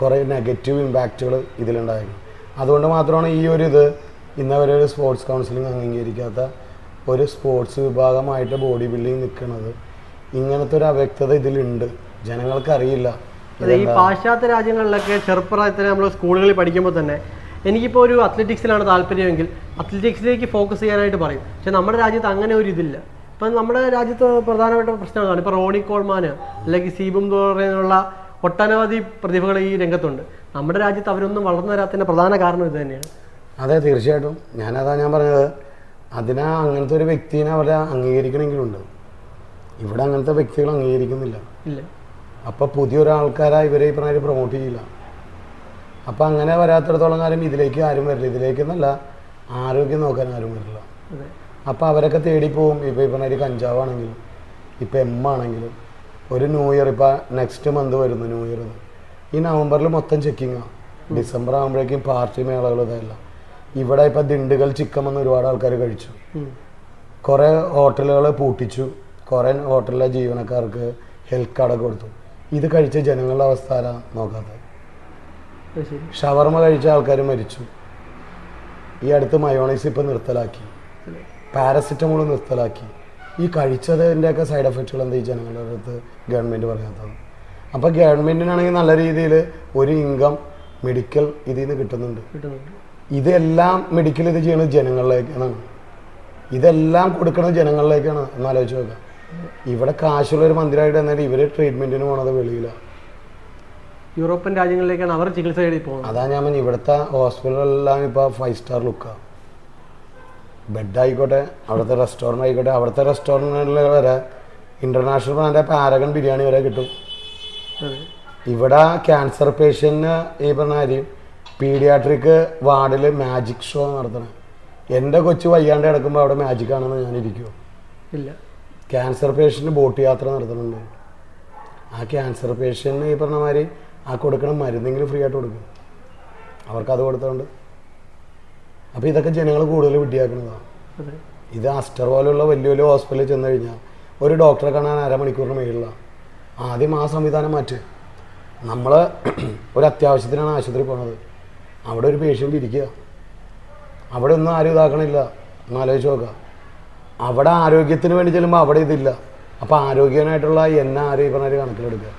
കുറേ നെഗറ്റീവ് ഇമ്പാക്റ്റുകൾ ഇതിലുണ്ടായിരുന്നു അതുകൊണ്ട് മാത്രമാണ് ഈ ഒരു ഇത് ഇന്നവരെ ഒരു സ്പോർട്സ് കൗൺസിലിംഗ് അംഗീകരിക്കാത്ത ഒരു സ്പോർട്സ് വിഭാഗമായിട്ട് ബോഡി ബിൽഡിംഗ് നിൽക്കുന്നത് ഇങ്ങനത്തെ ഒരു അവ്യക്തത ഇതിലുണ്ട്. ജനങ്ങൾക്ക് അറിയില്ല ഈ പാശ്ചാത്യ രാജ്യങ്ങളിലൊക്കെ ചെറുപ്രായത്തിൽ നമ്മൾ സ്കൂളുകളിൽ പഠിക്കുമ്പോൾ തന്നെ എനിക്കിപ്പോൾ ഒരു അത്ലറ്റിക്സിലാണ് താല്പര്യമെങ്കിൽ അത്ലറ്റിക്സിലേക്ക് ഫോക്കസ് ചെയ്യാനായിട്ട് പറയും. പക്ഷെ നമ്മുടെ രാജ്യത്ത് അങ്ങനെ ഒരു ഇതില്ല. ഇപ്പം നമ്മുടെ രാജ്യത്ത് പ്രധാനപ്പെട്ട പ്രശ്നങ്ങളാണ് ഇപ്പോൾ റോണി കോൾമാന് അല്ലെങ്കിൽ സീബും തോറേനുള്ള ഒട്ടനവധി പ്രതിഭകൾ ഈ രംഗത്തുണ്ട്. നമ്മുടെ രാജ്യത്ത് അവരൊന്നും വളർന്നു വരാത്തതിന്റെ പ്രധാന കാരണം ഇത് തന്നെയാണ്. അതെ തീർച്ചയായിട്ടും. ഞാനതാ ഞാൻ പറഞ്ഞത്. അതിനാ അങ്ങനത്തെ ഒരു വ്യക്തിനെ അവരെ അംഗീകരിക്കണമെങ്കിലുണ്ട് ഇവിടെ അങ്ങനത്തെ വ്യക്തികൾ അംഗീകരിക്കുന്നില്ല. ഇല്ല. അപ്പോൾ പുതിയൊരാൾക്കാരെ ഇവരെ ഇപ്പം പറഞ്ഞ പ്രൊമോട്ട് ചെയ്യില്ല. അപ്പോൾ അങ്ങനെ വരാത്തിടത്തോളം കാലം ഇതിലേക്ക് ആരും വരില്ല. ഇതിലേക്ക് എന്നല്ല ആരോഗ്യം നോക്കാൻ ആരും വരില്ല. അപ്പോൾ അവരൊക്കെ തേടി പോവും. ഇപ്പോൾ ഇപ്പം പറഞ്ഞ ഒരു കഞ്ചാവാണെങ്കിലും ഇപ്പോൾ എം ആണെങ്കിലും ഒരു ന്യൂ ഇയർ ഇപ്പോൾ നെക്സ്റ്റ് മന്ത് വരുന്നു ന്യൂ ഇയർ ഈ നവംബറിൽ മൊത്തം ചെക്കിങ്ങാണ് ഡിസംബർ ആകുമ്പോഴേക്കും പാർട്ടി മേളകൾ ഇതല്ല. ഇവിടെ ഇപ്പൊ ദിണ്ടുകൾ ചിക്കൻ വന്ന് ഒരുപാട് ആൾക്കാർ കഴിച്ചു. കുറെ ഹോട്ടലുകൾ പൂട്ടിച്ചു. കുറേ ഹോട്ടലിലെ ജീവനക്കാർക്ക് ഹെൽത്ത് കാർഡൊക്കെ കൊടുത്തു. ഇത് കഴിച്ച ജനങ്ങളുടെ അവസ്ഥ ആരാ നോക്കാത്തത് ഷവർമ കഴിച്ച ആൾക്കാർ മരിച്ചു. ഈ അടുത്ത് മയോണൈസ് ഇപ്പം നിർത്തലാക്കി. പാരസിറ്റമോൾ നിർത്തലാക്കി. ഈ കഴിച്ചതിന്റെയൊക്കെ സൈഡ് എഫക്റ്റുകൾ എന്താ ഈ ജനങ്ങളുടെ അടുത്ത് ഗവൺമെന്റ് പറയാത്തത്? അപ്പോൾ ഗവൺമെന്റിനാണെങ്കിൽ നല്ല രീതിയിൽ ഒരു ഇൻകം മെഡിക്കൽ ഇതിൽ നിന്ന് കിട്ടുന്നുണ്ട്. കിട്ടുന്നുണ്ട്. ഇതെല്ലാം മെഡിക്കൽ ഇത് ചെയ്യുന്നത് ജനങ്ങളിലേക്കാണ്. ഇതെല്ലാം കൊടുക്കുന്നത് ജനങ്ങളിലേക്കാണ്. എന്നാലോചിച്ച് നോക്കാം. ഇവിടെ കാശുള്ള ഒരു മന്ദിരമായിട്ട് എന്നാൽ ഇവർ ട്രീറ്റ്മെന്റിന് പോണത് വെളിയില. യൂറോപ്യൻ രാജ്യങ്ങളിലേക്കാണ് അവർ ചികിത്സ തേടി പോകുന്നത്. അതാ ഞാൻ പറഞ്ഞു ഇവിടുത്തെ ഹോസ്പിറ്റലെല്ലാം ഇപ്പോൾ ഫൈവ് സ്റ്റാർ ലുക്കാണ് ബെഡ് ആയിക്കോട്ടെ അവിടുത്തെ റെസ്റ്റോറന്റ് ആയിക്കോട്ടെ അവിടുത്തെ റെസ്റ്റോറന്റിൽ വരെ ഇന്റർനാഷണൽ ബ്രാൻഡ് പാരഗൺ ബിരിയാണി വരെ കിട്ടും. ഇവിടെ ക്യാൻസർ പേഷ്യന്റിന് ഈ പറഞ്ഞ കാര്യം പീഡിയാട്രിക് വാർഡിൽ മാജിക് ഷോ നടത്തണം എന്റെ കൊച്ചു വയ്യാണ്ട് കിടക്കുമ്പോൾ അവിടെ മാജിക് ആണെന്ന് ഞാൻ ഇരിക്കുമോ ഇല്ല. ക്യാൻസർ പേഷ്യന്റ് ബോട്ട് യാത്ര നടത്തുന്നുണ്ട്. ആ ക്യാൻസർ പേഷ്യന്റിന് ഈ പറഞ്ഞ മാതിരി ആ കൊടുക്കണ മരുന്നെങ്കിലും ഫ്രീ ആയിട്ട് കൊടുക്കും. അവർക്കത് അത് കൊടുത്തോണ്ട്. അപ്പോൾ ഇതൊക്കെ ജനങ്ങൾ കൂടുതൽ വിഡ്ഢിയാക്കുന്നതാണ് ഇത് അസ്റ്റർ പോലുള്ള വലിയ വലിയ ഹോസ്പിറ്റലിൽ ചെന്ന് കഴിഞ്ഞാൽ ഒരു ഡോക്ടറെ കാണാൻ അരമണിക്കൂറിന് മേളിലാണ് ആദ്യം ആ സംവിധാനം മാറ്റ്. നമ്മൾ ഒരു അത്യാവശ്യത്തിനാണ് ആശുപത്രി പോണത്. അവിടെ ഒരു പേഷ്യന്റ് ഇരിക്കുക. അവിടെ ഒന്നും ആരും ഇതാക്കണില്ല. എന്നാലോചിച്ച് നോക്കുക. അവിടെ ആരോഗ്യത്തിന് വേണ്ടി ചെല്ലുമ്പോൾ അവിടെ ഇതില്ല. അപ്പോൾ ആരോഗ്യനായിട്ടുള്ള എന്നെ ആരും ഈ പറഞ്ഞ കണക്കിലെടുക്കുക.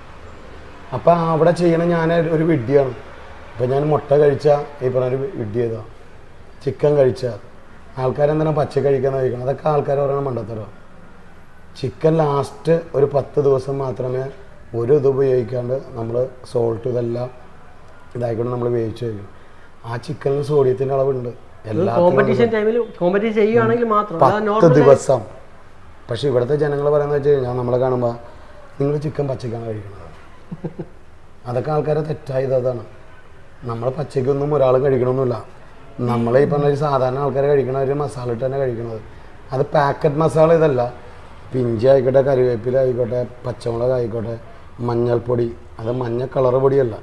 അപ്പോൾ അവിടെ ചെയ്യണ ഞാൻ ഒരു വിഡ്ഢിയാണ്. അപ്പോൾ ഞാൻ മുട്ട കഴിച്ച ഈ പറഞ്ഞ ഒരു വിഡ്ഢി ചെയ്താൽ ചിക്കൻ കഴിച്ച. ആൾക്കാരെന്തിനാ പച്ച കഴിക്കാൻ കഴിക്കണം അതൊക്കെ ആൾക്കാർ പറയണ മണ്ടത്തരം ചിക്കൻ ലാസ്റ്റ് ഒരു പത്ത് ദിവസം മാത്രമേ ഒരു ഇത് ഉപയോഗിക്കാണ്ട് നമ്മൾ സോൾട്ട് ഇതെല്ലാം ഇതായിക്കൊണ്ട് നമ്മൾ വേവിച്ച് കഴിക്കും ആ ചിക്കനിൽ സോഡിയത്തിന്റെ അളവുണ്ട്. എല്ലാ കോമ്പറ്റീഷൻ ടൈമിൽ കോമ്പറ്റീഷൻ ചെയ്യുകയാണെങ്കിൽ മാത്രം. ദിവസം. പക്ഷെ ഇവിടുത്തെ ജനങ്ങൾ പറയുന്നത് വെച്ച് കഴിഞ്ഞാൽ നമ്മളെ കാണുമ്പോൾ നിങ്ങൾ ചിക്കൻ പച്ചക്കാണ് കഴിക്കുന്നത്. (laughs) അതൊക്കെ ആൾക്കാരെ തെറ്റായത് അതാണ്. നമ്മൾ പച്ചക്കൊന്നും ഒരാൾ കഴിക്കണമെന്നില്ല നമ്മളെ ഈ പറഞ്ഞ സാധാരണ ആൾക്കാരെ കഴിക്കണ ഒരു മസാല ഇട്ട് തന്നെ കഴിക്കുന്നത് അത് പാക്കറ്റ് മസാല ഇതല്ല. പിഞ്ചി ആയിക്കോട്ടെ കറിവേപ്പില ആയിക്കോട്ടെ പച്ചമുളക് ആയിക്കോട്ടെ മഞ്ഞൾപ്പൊടി. അത് മഞ്ഞ കളർ പൊടിയല്ല.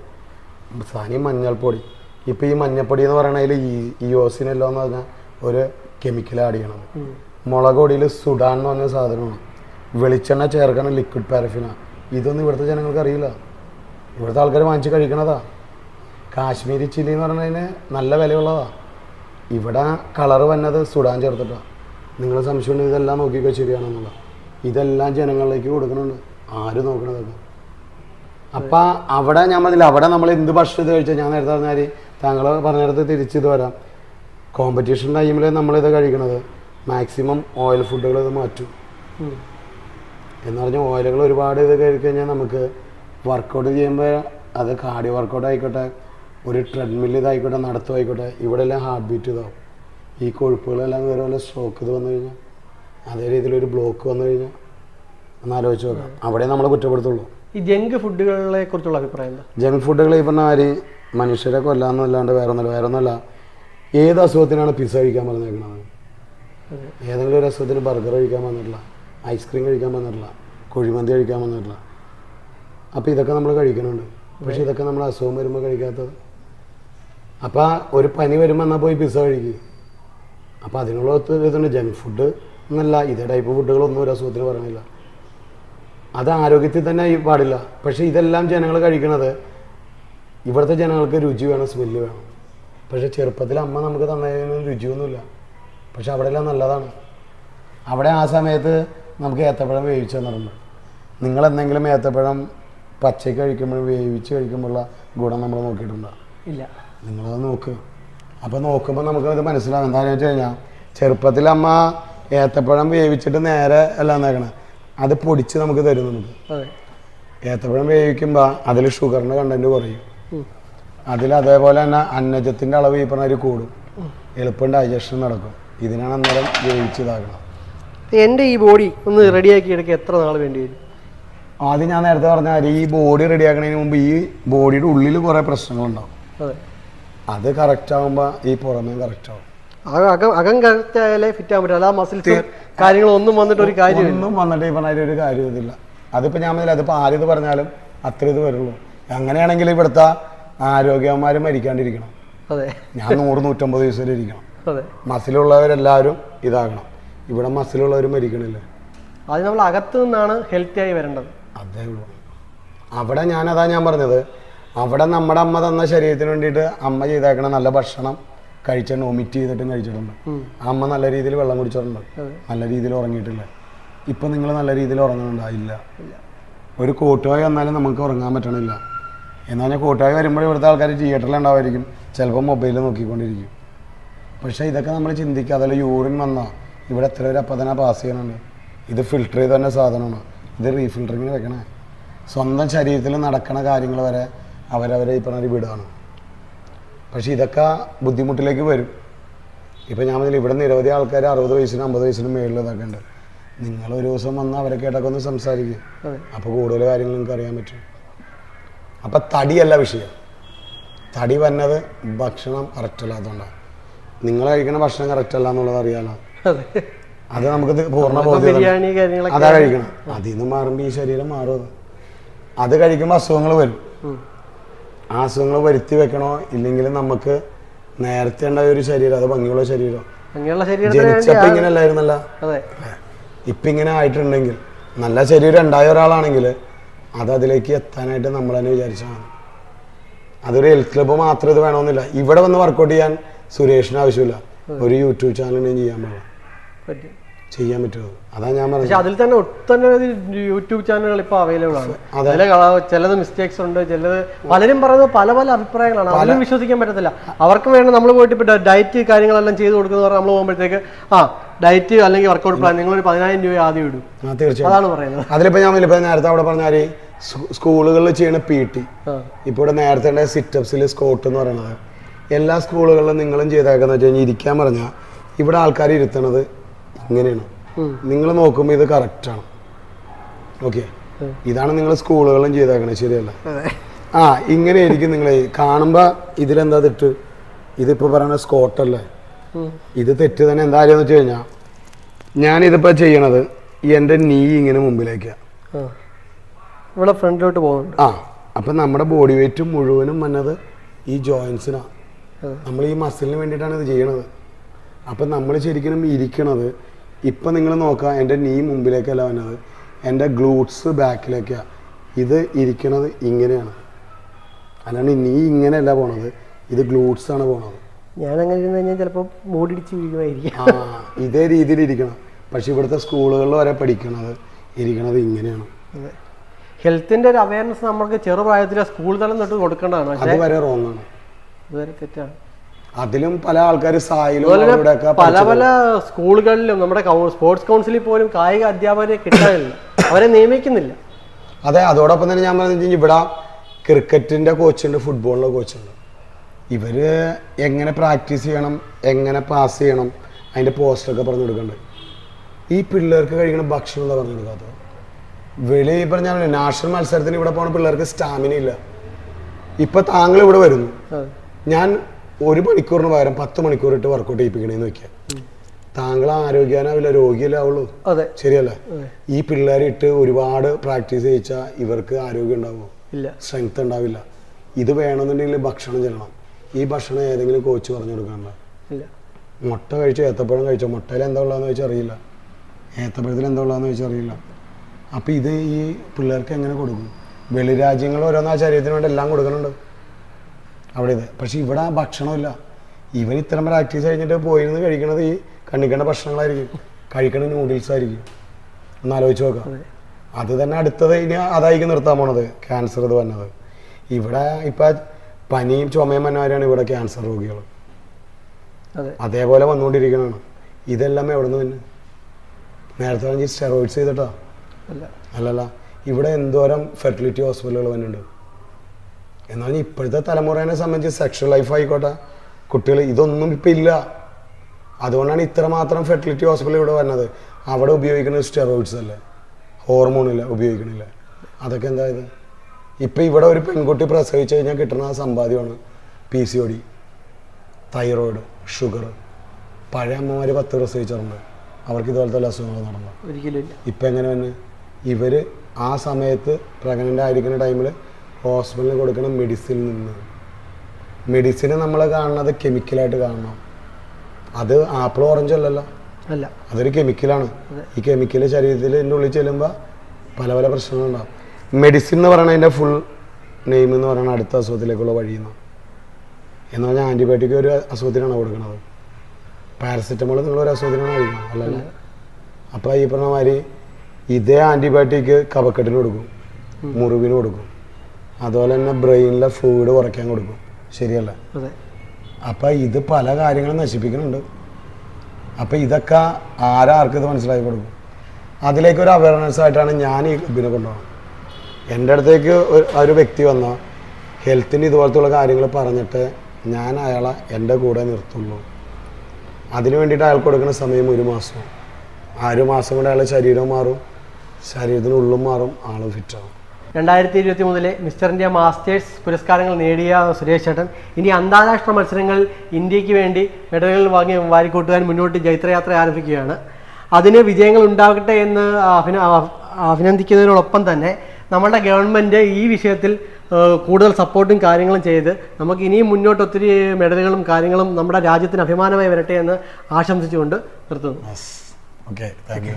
സാനി മഞ്ഞൾപ്പൊടി. ഇപ്പോൾ ഈ മഞ്ഞപ്പൊടി എന്ന് പറയണതിൽ ഈ ഇയോസിനല്ലോ എന്ന് പറഞ്ഞാൽ ഒരു കെമിക്കൽ ആഡ് ചെയ്യണത് മുളക് പൊടിയിൽ സുഡാൻ എന്ന് പറഞ്ഞ സാധനമാണ്. വെളിച്ചെണ്ണ ചേർക്കണ ലിക്വിഡ് പാരഫിന ഇതൊന്നും ഇവിടുത്തെ ജനങ്ങൾക്ക് അറിയില്ല. ഇവിടുത്തെ ആൾക്കാർ വാങ്ങിച്ച് കഴിക്കണതാ. കാശ്മീരി ചില്ലി എന്ന് പറഞ്ഞതിന് നല്ല വിലയുള്ളതാ. ഇവിടെ കളർ വന്നത് സുഡാൻ ചേർത്തിട്ടാണ് നിങ്ങൾ സംശയം ഇതെല്ലാം നോക്കിക്കോ ശരിയാണെന്നുള്ള. ഇതെല്ലാം ജനങ്ങളിലേക്ക് കൊടുക്കുന്നുണ്ട്. ആര് നോക്കണതൊക്കെ അപ്പൊ അവിടെ ഞാൻ പറഞ്ഞില്ല അവിടെ നമ്മൾ എന്ത് ഭക്ഷണം ഇത് കഴിച്ചാൽ ഞാൻ നേരത്തെ പറഞ്ഞാൽ താങ്കൾ പറഞ്ഞിടത്ത് തിരിച്ചിത് വരാം. കോമ്പറ്റീഷൻ ടൈമിൽ നമ്മളിത് കഴിക്കണത്. മാക്സിമം ഓയിൽ ഫുഡുകൾ ഇത് മാറ്റും. എന്ന് പറഞ്ഞാൽ ഓയിലുകൾ ഒരുപാട് ഇത് കഴിക്കഴിഞ്ഞാൽ നമുക്ക് വർക്കൗട്ട് ചെയ്യുമ്പോൾ അത് കാർഡിയോ വർക്കൗട്ട് ആയിക്കോട്ടെ ഒരു ട്രെഡ്മിൽ ഇതായിക്കോട്ടെ നടത്തുമായിക്കോട്ടെ ഇവിടെ എല്ലാം ഹാർട്ട് ബീറ്റ് ഇതാവും. ഈ കൊഴുപ്പുകളെല്ലാം വേറെ വല്ല സ്ട്രോക്ക് ഇത് വന്നു കഴിഞ്ഞാൽ അതേ രീതിയിൽ ഒരു ബ്ലോക്ക് വന്നു കഴിഞ്ഞാൽ ഒന്ന് ആലോചിച്ച് നോക്കാം. അവിടെ നമ്മൾ കുറ്റപ്പെടുത്തുള്ളൂ. ഈ ജങ്ക് ഫുഡുകളെ കുറിച്ചുള്ള അഭിപ്രായം ജങ്ക് ഫുഡുകൾ ഈ പറഞ്ഞ മാതിരി മനുഷ്യരെ കൊല്ലാന്നല്ലാണ്ട് വേറെ ഒന്നല്ല വേറെ ഒന്നല്ല ഏത് അസുഖത്തിനാണ് പിസ്സ കഴിക്കാൻ പറഞ്ഞേക്കുന്നത്. ഏതെങ്കിലും ഒരു അസുഖത്തിന് ബർഗർ കഴിക്കാൻ വന്നിട്ടില്ല ഐസ്ക്രീം കഴിക്കാൻ വന്നിട്ടില്ല കുഴിമന്തി കഴിക്കാൻ വന്നിട്ടില്ല. അപ്പോൾ ഇതൊക്കെ നമ്മൾ കഴിക്കുന്നുണ്ട്. പക്ഷെ ഇതൊക്കെ നമ്മൾ അസുഖം വരുമ്പോൾ കഴിക്കാത്തത്? അപ്പോൾ ഒരു പനി വരുമ്പോൾ എന്നാൽ പോയി പിസ്സ കഴിക്കും? അപ്പോൾ അതിനുള്ള ഇതുണ്ട്. ജങ്ക് ഫുഡ് എന്നല്ല ഇതേ ടൈപ്പ് ഫുഡുകളൊന്നും ഒരു അസുഖത്തിന് പറയണില്ല അത് ആരോഗ്യത്തിൽ തന്നെ പാടില്ല. പക്ഷേ ഇതെല്ലാം ജനങ്ങൾ കഴിക്കണത് ഇവിടുത്തെ ജനങ്ങൾക്ക് രുചി വേണം സ്മെല്ല് വേണം. പക്ഷേ ചെറുപ്പത്തിൽ അമ്മ നമുക്ക് തന്നതിന് രുചിയൊന്നുമില്ല. പക്ഷെ അവിടെയെല്ലാം നല്ലതാണ്. അവിടെ ആ സമയത്ത് നമുക്ക് ഏത്തപ്പഴം വേവിച്ച് തന്നിട്ടുണ്ട്. നിങ്ങൾ എന്തെങ്കിലും ഏത്തപ്പഴം പച്ചയ്ക്ക് കഴിക്കുമ്പോൾ വേവിച്ച് കഴിക്കുമ്പോഴുള്ള ഗുണം നമ്മൾ നോക്കിയിട്ടുണ്ടോ? ഇല്ല. നിങ്ങളത് നോക്ക്. അപ്പോൾ നോക്കുമ്പോൾ നമുക്ക് ഇത് മനസ്സിലാവും എന്താണെന്ന് വെച്ച് കഴിഞ്ഞാൽ ചെറുപ്പത്തിൽ അമ്മ ഏത്തപ്പഴം വേവിച്ചിട്ട് നേരെ എല്ലാം നേക്കണം അത് പൊടിച്ച് നമുക്ക് തരും നമുക്ക്. ഏത്തപ്പഴം വേവിക്കുമ്പോൾ അതിൽ ഷുഗറിന്റെ കണ്ടന്റ് കുറയും. അതിൽ അതേപോലെ തന്നെ അന്നജത്തിന്റെ അളവ് ഈ പറഞ്ഞ കൂടും. എളുപ്പം ഡൈജഷൻ നടക്കും. ഇതിനാണ് അന്നേരം വേവിച്ച് ഇതാക്കണം എന്റെ ഈ ബോഡി ഒന്ന് റെഡിയാക്കി എടുക്കാൻ എത്ര നാൾ വേണ്ടി വരും? ആദ്യം ഞാൻ നേരത്തെ പറഞ്ഞാൽ ഈ ബോഡി റെഡിയാക്കുന്നതിന് മുമ്പ് ഈ ബോഡിയുടെ ഉള്ളിൽ കുറേ പ്രശ്നങ്ങളുണ്ടാവും. അതെ. കറക്റ്റ് ആകുമ്പോൾ ഈ പുറമേ കറക്റ്റ് ആവും. അകം കറക്റ്റ് ആയാലേ ഫിറ്റ് ആകാൻ പറ്റും. ആ മസിൽസ് കാര്യങ്ങളും ഒന്നും വന്നിട്ട് ഒരു കാര്യം ഒന്നും വന്നിട്ട് ഈ പറഞ്ഞ ഒരു കാര്യം ഇതില്ല അതിപ്പോൾ ഞാൻ പറഞ്ഞില്ല അതിപ്പോൾ ആരിത് പറഞ്ഞാലും അത്ര ഇത് വരുള്ളൂ. അങ്ങനെയാണെങ്കിൽ ഇവിടുത്തെ ആരോഗ്യവന്മാർ മരിക്കാണ്ടിരിക്കണം. അതെ. ഞാൻ നൂറ് നൂറ്റമ്പത് വരെ ഇരിക്കണം. അതെ. മസിലുള്ളവരെല്ലാവരും ഇതാകണം. ഇവിടെ മസിലുള്ളവർ മരിക്കണില്ല. അത് നമ്മൾ അകത്തു നിന്നാണ് ഹെൽത്തി ആയി വരേണ്ടത്. അതേ ഉള്ളൂ. അവിടെ ഞാനതാ ഞാൻ പറഞ്ഞത്. അവിടെ നമ്മുടെ അമ്മ തന്ന ശരീരത്തിന് വേണ്ടിയിട്ട് അമ്മ ചെയ്തേക്കണ നല്ല ഭക്ഷണം കഴിച്ചിട്ടുണ്ട് ഒമിറ്റ് ചെയ്തിട്ടും കഴിച്ചിട്ടുണ്ട്. അമ്മ നല്ല രീതിയിൽ വെള്ളം കുടിച്ചിട്ടുണ്ട്. നല്ല രീതിയിൽ ഉറങ്ങിയിട്ടില്ല. ഇപ്പം നിങ്ങൾ നല്ല രീതിയിൽ ഉറങ്ങുന്നുണ്ടോ? ഇല്ല. ഒരു കൂട്ടുകായി വന്നാലും നമുക്ക് ഉറങ്ങാൻ പറ്റണില്ല. എന്നാൽ ഞാൻ കൂട്ടുകായി വരുമ്പോൾ ഇവിടുത്തെ ആൾക്കാർ തിയേറ്ററിൽ ഉണ്ടാവുമായിരിക്കും ചിലപ്പോൾ മൊബൈലിൽ നോക്കിക്കൊണ്ടിരിക്കും. പക്ഷേ ഇതൊക്കെ നമ്മൾ ചിന്തിക്കുക അതല്ല യൂറിൻ വന്നാൽ ഇവിടെ എത്ര പേര് അപ്പം തന്നെ പാസ് ചെയ്യണുണ്ട് ഇത് ഫിൽട്ടർ ചെയ്ത് തന്നെ സാധനമാണ്. ഇത് റീഫിൽറ്ററിങ്ങിന് വെക്കണേ. സ്വന്തം ശരീരത്തിൽ നടക്കണ കാര്യങ്ങൾ വരെ അവരവരെ ഈ പറഞ്ഞ വിടുകയാണ് പക്ഷേ ഇതൊക്കെ ബുദ്ധിമുട്ടിലേക്ക് വരും. ഇപ്പം ഞാൻ പറഞ്ഞില്ല ഇവിടെ നിരവധി ആൾക്കാർ അറുപത് വയസ്സിനും അമ്പത് വയസ്സിനും മേളിൽ ഇതൊക്കെ ഉണ്ട്. നിങ്ങൾ ഒരു ദിവസം വന്ന് അവരെ കേട്ടൊക്കെ ഒന്ന് സംസാരിക്കും. അപ്പോൾ കൂടുതൽ കാര്യങ്ങൾ നിങ്ങൾക്ക് അറിയാൻ പറ്റും. അപ്പം തടിയല്ല വിഷയം. തടി വന്നത് ഭക്ഷണം കറക്റ്റ് അല്ലാത്തതുകൊണ്ടാണ് നിങ്ങൾ കഴിക്കുന്ന ഭക്ഷണം കറക്റ്റ് അല്ല എന്നുള്ളത് അറിയാലോ. അതെ. നമുക്ക് പൂർണ ബോധ്യം അതാ കഴിക്കണം അതിൽ നിന്ന് മാറുമ്പോൾ ഈ ശരീരം മാറും അത്. കഴിക്കുമ്പോൾ അസുഖങ്ങൾ വരും. ആ അസുഖങ്ങൾ വരുത്തി വെക്കണോ? ഇല്ലെങ്കിൽ നമുക്ക് നേരത്തെ ഉണ്ടായ ഒരു ശരീരം അത് ഭംഗിയുള്ള ശരീരം. ജനിച്ചപ്പോ ഇങ്ങനെ അല്ലായിരുന്നല്ല. ഇപ്പം ഇങ്ങനെ ആയിട്ടുണ്ടെങ്കിൽ നല്ല ശരീരം ഉണ്ടായ ഒരാളാണെങ്കിൽ അത് അതിലേക്ക് എത്താനായിട്ട് നമ്മൾ തന്നെ വിചാരിച്ചതാണ്. അതൊരു ഹെൽത്ത് ക്ലബ്ബ് മാത്രം ഇത് വേണമെന്നില്ല. ഇവിടെ വന്ന് വർക്കൗട്ട് ചെയ്യാൻ സുരേഷിന് ആവശ്യമില്ല. ഒരു യൂട്യൂബ് ചാനൽ ചെയ്യാൻ പാടില്ല. ചെയ്യാൻ പറ്റുമോ? അതാ ഞാൻ പറഞ്ഞത്. അതിൽ തന്നെ ഒട്ടനവധി യൂട്യൂബ് ചാനലുകൾ ഇപ്പൊ അവൈലബിൾ ആണ്. അതിലെ ചിലത് മിസ്റ്റേക്സ് ഉണ്ട് ചിലത് പലരും പറയുന്നത് പല പല അഭിപ്രായങ്ങളാണ്. അതിലും വിശ്വസിക്കാൻ പറ്റത്തില്ല. അവർക്ക് വേണ്ട നമ്മൾ പോയിട്ട് ഇപ്പൊ ഡയറ്റ് കാര്യങ്ങളെല്ലാം ചെയ്ത് കൊടുക്കുന്നവർ നമ്മൾ പോകുമ്പോഴത്തേക്ക് ആ ഡയറ്റ് അല്ലെങ്കിൽ വർക്കൗട്ട് പ്ലാൻ നിങ്ങൾ ഒരു പതിനായിരം രൂപ ആദ്യം ഇടും. അതാണ് പറയുന്നത്. അതിലിപ്പോ ഞാൻ ഇപ്പൊ നേരത്തെ അവിടെ പറഞ്ഞാൽ സ്കൂളുകളിൽ ചെയ്യണ പി ടി. ഇപ്പൊ ഇവിടെ നേരത്തെ സിറ്റപ്സിൽ സ്കോട്ട് എന്ന് പറയുന്നത് എല്ലാ സ്കൂളുകളിലും നിങ്ങളും ചെയ്തേക്കെന്ന് വെച്ച് കഴിഞ്ഞാൽ ഇരിക്കാൻ പറഞ്ഞാൽ ഇവിടെ ആൾക്കാർ ഇരുത്തണത് ഇങ്ങനെയാണ്. നിങ്ങൾ നോക്കുമ്പോൾ ഇത് കറക്റ്റാണ് ഓക്കെ. ഇതാണ് നിങ്ങൾ സ്കൂളുകളിലും ചെയ്തേക്കണത് ശരിയല്ല? ആ ഇങ്ങനെ ആയിരിക്കും നിങ്ങൾ കാണുമ്പോൾ ഇതിലെന്താ തിട്ട് ഇതിപ്പോൾ പറയുന്ന സ്കോട്ടല്ലേ. ഇത് തെറ്റ് തന്നെ എന്താ കാര്യം എന്ന് വെച്ച് കഴിഞ്ഞാൽ ഞാനിതിപ്പോൾ ചെയ്യണത് എന്റെ നീ ഇങ്ങനെ മുമ്പിലേക്കാണ് ഇവിടെ ഫ്രണ്ടിലോട്ട് പോകുന്നുണ്ട് ആ അപ്പം നമ്മുടെ ബോഡി വെയിറ്റ് മുഴുവനും വന്നത് ഈ ജോയിൻസിനാണ് നമ്മൾ ഈ മസിലിന് വേണ്ടിയിട്ടാണ് ഇത് ചെയ്യണത്. അപ്പം നമ്മൾ ശരിക്കും ഇരിക്കണത് ഇപ്പം നിങ്ങൾ നോക്കുക എന്റെ നീ മുമ്പിലേക്കല്ല വന്നത്. എന്റെ ഗ്ലൂട്ട്സ് ബാക്കിലേക്കാണ് ഇത് ഇരിക്കണത് ഇങ്ങനെയാണ്. അല്ലാണ്ട് നീ ഇങ്ങനെയല്ല പോണത്. ഇത് ഗ്ലൂട്ട്സ് ആണ് പോണത്. ഞാൻ അങ്ങനെ ഇരുന്ന് കഴിഞ്ഞാൽ ചിലപ്പോൾ മൂടിടിച്ച് വീഴുമായിരിക്കും. ഇതേ രീതിയിൽ ഇരിക്കണം. പക്ഷെ ഇവിടുത്തെ സ്കൂളുകളിൽ വരെ പഠിക്കണത് ഇരിക്കണത് ഇങ്ങനെയാണ്. ഹെൽത്തിന്റെ ഒരു അവയർനെസ് നമ്മൾക്ക് ചെറുപ്രായത്തിൽ സ്കൂൾ തലം തൊട്ട് കൊടുക്കേണ്ടതാണ്. പക്ഷേ വരെ റോങ് ആണ് ഇതുവരെ തെറ്റാണ്. അതിലും പല ആൾക്കാർ സായിലും പല പല സ്കൂളുകളിലും നമ്മുടെ സ്പോർട്സ് കൗൺസിലിൽ പോലും കായിക അധ്യാപകരെ കിട്ടാനില്ല അവരെ നിയമിക്കുന്നില്ല. അതെ അതോടൊപ്പം തന്നെ ഞാൻ പറഞ്ഞു ഇവിടെ ക്രിക്കറ്റിന്റെ കോച്ചുണ്ട് ഫുട്ബോളിന്റെ കോച്ചുണ്ട് ഇവർ എങ്ങനെ പ്രാക്ടീസ് ചെയ്യണം എങ്ങനെ പാസ് ചെയ്യണം അതിന്റെ പോസ്റ്ററൊക്കെ പറഞ്ഞു കൊടുക്കണ്ട്. ഈ പിള്ളേർക്ക് കഴിക്കുന്ന ഭക്ഷണം എന്താ പറഞ്ഞു കൊടുക്കാത്തത് വെളി പറഞ്ഞാൽ നാഷണൽ മത്സരത്തിന് ഇവിടെ പോകുന്ന പിള്ളേർക്ക് സ്റ്റാമിന ഇല്ല. ഇപ്പൊ താങ്കൾ ഇവിടെ വരുന്നു. ഞാൻ ഒരു മണിക്കൂറിന് പകരം പത്ത് മണിക്കൂർ ഇട്ട് വർക്കൗട്ട് ചെയ്യിപ്പിക്കണേന്ന് വെക്കാം താങ്കൾ ആരോഗ്യാനാവില്ല രോഗിയല്ലേ അതെ. ശരിയല്ലേ? ഈ പിള്ളേരെ ഇട്ട് ഒരുപാട് പ്രാക്ടീസ് ചെയ്യിച്ചാൽ ഇവർക്ക് ആരോഗ്യം ഉണ്ടാവുമോ ഇല്ല. സ്ട്രെങ്ത് ഉണ്ടാവില്ല. ഇത് വേണമെന്നുണ്ടെങ്കിൽ ഭക്ഷണം ചെല്ലണം. ഈ ഭക്ഷണം ഏതെങ്കിലും കോച്ച് പറഞ്ഞു കൊടുക്കണ്ട മുട്ട കഴിച്ചോ? ഏത്തപ്പഴം കഴിച്ചോ? മുട്ടയിൽ എന്താ ഉള്ളതെന്ന് വെച്ചാൽ അറിയില്ല. ഏത്തപ്പഴത്തിൽ എന്താ ഉള്ളതെന്ന് വെച്ചാൽ അറിയില്ല. അപ്പോൾ ഇത് ഈ പിള്ളേർക്ക് എങ്ങനെ കൊടുക്കും? വെളി രാജ്യങ്ങൾ ഓരോന്ന് ആ ശരീരത്തിന് വേണ്ടി എല്ലാം കൊടുക്കുന്നുണ്ട്. അവിടെ ഇത്. പക്ഷേ ഇവിടെ ഭക്ഷണമില്ല. ഇവൻ ഇത്തരം പ്രാക്ടീസ് കഴിഞ്ഞിട്ട് പോയിരുന്ന് കഴിക്കണത് ഈ കണ്ണിക്കേണ്ട ഭക്ഷണങ്ങളായിരിക്കും. കഴിക്കണ നൂഡിൽസ് ആയിരിക്കും. ഒന്ന് ആലോചിച്ച് നോക്കാം. അത്. തന്നെ അടുത്തത് ഇനി അതായിരിക്കും നിർത്താൻ പോണത്. ക്യാൻസർ ഇത് വന്നത് ഇവിടെ ഇപ്പം പനിയും ചുമയും വന്നവരാണ് ഇവിടെ ക്യാൻസർ രോഗികൾ അതെ. അതേപോലെ വന്നുകൊണ്ടിരിക്കണതാണ്. ഇതെല്ലാം എവിടെ നിന്ന് തന്നെ നേരത്തെ പറഞ്ഞ സ്റ്റെറോയിഡ്സ് ചെയ്തിട്ടാ? അല്ല. അല്ലല്ല. ഇവിടെ എന്തോരം ഫെർട്ടിലിറ്റി ഹോസ്പിറ്റലുകൾ വന്നിട്ടുണ്ട്. എന്നാൽ ഇപ്പോഴത്തെ തലമുറേനെ സംബന്ധിച്ച് സെക്ഷൽ ലൈഫ് ആയിക്കോട്ടെ കുട്ടികൾ ഇതൊന്നും ഇപ്പം ഇല്ല. അതുകൊണ്ടാണ് ഇത്രമാത്രം ഫെർട്ടിലിറ്റി ഹോസ്പിറ്റൽ ഇവിടെ വന്നത്. അവിടെ ഉപയോഗിക്കുന്നത് സ്റ്റെറോയിഡ്സ് അല്ലേ? ഹോർമോണില്ല ഉപയോഗിക്കണില്ല? അതൊക്കെ എന്തായത് ഇപ്പം ഇവിടെ ഒരു പെൺകുട്ടി പ്രസവിച്ചു കഴിഞ്ഞാൽ കിട്ടുന്ന ആ സമ്പാദ്യമാണ് P C O D thyroid sugar പഴയ അമ്മമാർ പത്ത് പ്രസവിച്ചിട്ടുണ്ട്. അവർക്ക് ഇതുപോലത്തെ വല്ല അസുഖങ്ങൾ നടന്നു? ഒരിക്കലും ഇപ്പം എങ്ങനെ തന്നെ ഇവർ ആ സമയത്ത് പ്രഗ്നന്റ് ആയിരിക്കുന്ന ടൈമിൽ ഹോസ്പിറ്റലിൽ കൊടുക്കുന്ന മെഡിസിൻ നിന്ന്. മെഡിസിന് നമ്മൾ കാണുന്നത് കെമിക്കലായിട്ട് കാണണം. അത് ആപ്പിൾ ഓറഞ്ച് അല്ലല്ലോ. അല്ല. അതൊരു കെമിക്കലാണ് ഈ കെമിക്കൽ ശരീരത്തിൽ ഉള്ളിൽ ചെല്ലുമ്പോൾ പല പല പ്രശ്നങ്ങളുണ്ടാവും. മെഡിസിൻ എന്ന് പറയുന്നതിന്റെ ഫുൾ നെയിം എന്ന് പറയുന്നത് അടുത്ത അസുഖത്തിലേക്കുള്ള വഴിയെന്ന്. എന്ന് പറഞ്ഞാൽ ആന്റിബയോട്ടിക് ഒരു അസുഖത്തിനാണ് കൊടുക്കുന്നത് പാരസെറ്റമോൾ നിങ്ങൾ ഒരു അസുഖത്തിനാണ് കഴിക്കണം അല്ലല്ല? അപ്പോൾ ഈ പറഞ്ഞ മാതിരി ഇതേ ആന്റിബയോട്ടിക് കഫക്കെട്ടിന് കൊടുക്കും മുറിവിന് കൊടുക്കും. അതുപോലെ തന്നെ ബ്രെയിനിലെ ഫ്ലൂയിഡ് കുറയ്ക്കാൻ കൊടുക്കും. ശരിയല്ല? അപ്പം ഇത് പല കാര്യങ്ങളും നശിപ്പിക്കുന്നുണ്ട്. അപ്പം ഇതൊക്കെ ആരാർക്ക് ഇത് മനസ്സിലാക്കി കൊടുക്കും. അതിലേക്ക് ഒരു അവയർനെസ് ആയിട്ടാണ് ഞാൻ ഈ ക്ലബിനെ കൊണ്ടുപോകുന്നത് എന്റെ അടുത്തേക്ക് ഒരു- വ്യക്തി വന്ന. ഹെൽത്തിന് ഇതുപോലത്തുള്ള കാര്യങ്ങൾ പറഞ്ഞിട്ട് ഞാൻ അയാളെ എന്റെ കൂടെ നിർത്തുള്ളൂ. അതിന് വേണ്ടിയിട്ട് അയാൾക്ക് കൊടുക്കുന്ന സമയം ഒരു മാസം ആ ഒരു മാസം കൊണ്ട് അയാളുടെ ശരീരം മാറും ശരീരത്തിന് ഉള്ളും മാറും ആളും ഫിറ്റാവും രണ്ടായിരത്തി ഇരുപത്തി മൂന്നിലെ മിസ്റ്റർ ഇന്ത്യ മാസ്റ്റേഴ്സ് പുരസ്കാരങ്ങൾ നേടിയ സുരേഷ് ചേട്ടൻ ഇനി അന്താരാഷ്ട്ര മത്സരങ്ങൾ ഇന്ത്യയ്ക്ക് വേണ്ടി മെഡലുകൾ വാങ്ങി വാരിക്കൂട്ടുവാൻ മുന്നോട്ട് ജൈത്രയാത്ര ആരംഭിക്കുകയാണ്. അതിന് വിജയങ്ങൾ ഉണ്ടാകട്ടെ എന്ന് അഭിന അഭിനന്ദിക്കുന്നതിനോടൊപ്പം തന്നെ നമ്മുടെ ഗവൺമെന്റ് ഈ വിഷയത്തിൽ കൂടുതൽ സപ്പോർട്ടും കാര്യങ്ങളും ചെയ്ത് നമുക്ക് ഇനിയും മുന്നോട്ട് ഒത്തിരി മെഡലുകളും കാര്യങ്ങളും നമ്മുടെ രാജ്യത്തിന് അഭിമാനമായി വരട്ടെ എന്ന് ആശംസിച്ചുകൊണ്ട് നിർത്തുന്നു. Okay thank you